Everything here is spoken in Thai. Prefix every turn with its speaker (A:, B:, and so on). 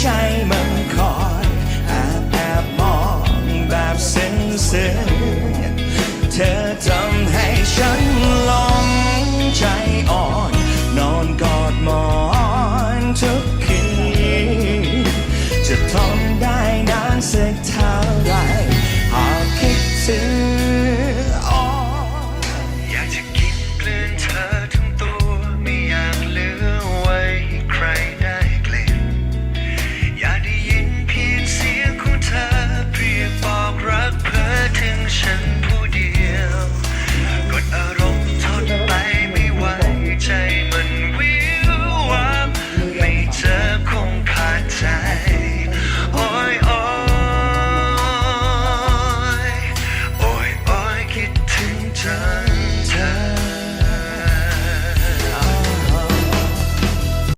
A: ใจมันคอยแอบแอบมองแบบซึ้งซึ้งเธอทำให้ฉันหลงใจอ่อน นอนกอดหมอนทุกคืนจะทนได้นานสักเท่าไรหากคิดถึงอ่อ